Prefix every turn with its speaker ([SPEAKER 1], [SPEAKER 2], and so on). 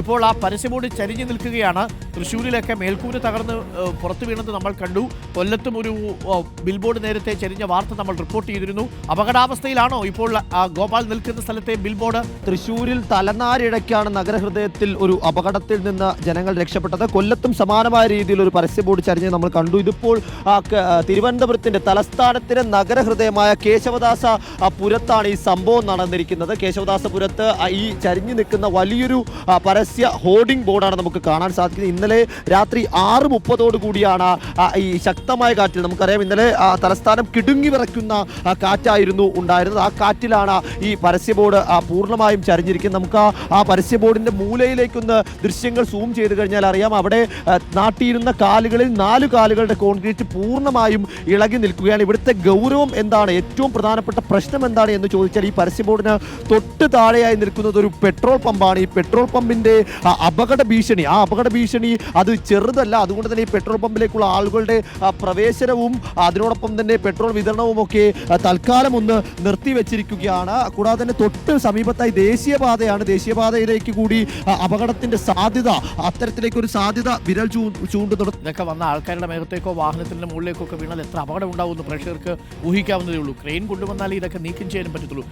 [SPEAKER 1] ഇപ്പോൾ ആ പരസ്യബോർഡ് ചരിഞ്ഞു നിൽക്കുകയാണ്. തൃശ്ശൂരിലൊക്കെ മേൽക്കൂര തകർന്ന് പുറത്തു വീണത് നമ്മൾ കണ്ടു. കൊല്ലത്തും ഒരു ബിൽബോർഡ് ബിൽ നേരത്തെ ചരിഞ്ഞ വാർത്ത നമ്മൾ റിപ്പോർട്ട് ചെയ്തിരുന്നു. അപകടാവസ്ഥയിലാണോ ഇപ്പോൾ ഗോപാൽ നിൽക്കുന്ന സ്ഥലത്തെ ബിൽബോർഡ്
[SPEAKER 2] തൃശ്ശൂരിൽ തലനാരിഴയ്ക്കാണ് നഗരഹൃദയത്തിൽ ഒരു അപകടത്തിൽ നിന്ന് ജനങ്ങൾ രക്ഷപ്പെട്ടത്. കൊല്ലത്തും സമാനമായ രീതിയിൽ ഒരു പരസ്യ ബോർഡ് ചരിഞ്ഞ് നമ്മൾ കണ്ടു. ഇതിപ്പോൾ തിരുവനന്തപുരത്തിന്റെ തലസ്ഥാനത്തിന്റെ നഗരഹൃദയമായ കേശവദാസ പുരത്താണ് ഈ സംഭവം നടന്നിരിക്കുന്നത്. കേശവദാസ പുരത്ത് ഈ ചരിഞ്ഞു നിൽക്കുന്ന വലിയൊരു ആ, പരസ്യ ഹോർഡിംഗ് ബോർഡാണ് നമുക്ക് കാണാൻ സാധിക്കുന്നത്. ഇന്നലെ രാത്രി ആറ് മുപ്പതോടു കൂടിയാണ് ഈ ശക്തമായ കാറ്റിൽ നമുക്കറിയാം. ഇന്നലെ തലസ്ഥാനം കിടുങ്ങി വിറയ്ക്കുന്ന കാറ്റായിരുന്നു ഉണ്ടായിരുന്നത്. ആ കാറ്റിലാണ് ഈ പരസ്യ ബോർഡ് പൂർണമായും ചരിഞ്ഞിരിക്കുന്നത്. നമുക്ക് ആ പരസ്യ ബോർഡിന്റെ മൂലയിലേക്കൊന്ന് ദൃശ്യങ്ങൾ സൂം ചെയ്ത് കഴിഞ്ഞാൽ അറിയാം. അവിടെ നാട്ടിയിരുന്ന കാലുകളിൽ നാല് കാലുകളുടെ കോൺക്രീറ്റ് പൂർണമായും ഇളകി നിൽക്കുകയാണ്. ഇവിടുത്തെ ഗൗരവം എന്താണ്? ഏറ്റവും പ്രധാനപ്പെട്ട പ്രശ്നം എന്താണ് എന്ന് ചോദിച്ചാൽ ഈ പരസ്യ ബോർഡിന് തൊട്ട് താഴെയായി നിൽക്കുന്നത് ഒരു പെട്രോൾ പമ്പാണ്. ഈ പെട്രോൾ പമ്പിന്റെ ആ, അപകട ഭീഷണി. ആ അപകട ഭീഷണി അത് ചെറുതല്ല. അതുകൊണ്ട് തന്നെ ഈ പെട്രോൾ പമ്പിലേക്കുള്ള ആളുകളുടെ പ്രവേശനവും അതിനോടൊപ്പം തന്നെ പെട്രോൾ വിതരണവും ഒക്കെ തൽക്കാലം ഒന്ന് നിർത്തിവെച്ചിരിക്കുകയാണ് കൂടാതെ തന്നെ തൊട്ട് സമീപത്തായി ദേശീയപാതയാണ്. ദേശീയപാതയിലേക്ക് കൂടി അപകടത്തിന്റെ സാധ്യത അത്തരത്തിലേക്ക് ഒരു സാധ്യത വിരൽ ചൂ
[SPEAKER 1] ഇതൊക്കെ വന്ന ആൾക്കാരുടെ മേഘത്തേക്കോ വാഹനത്തിന്റെ മുകളിലേക്കോ ഒക്കെ വീണാൽ എത്ര അപകടം ഉണ്ടാവുമെന്ന് പ്രേക്ഷകർക്ക് ഊഹിക്കാവുന്നതേ ഉള്ളൂ. ക്രെയിൻ കൊണ്ടുവന്നാലേ ഇതൊക്കെ നീക്കം ചെയ്യാനും പറ്റത്തുള്ളൂ.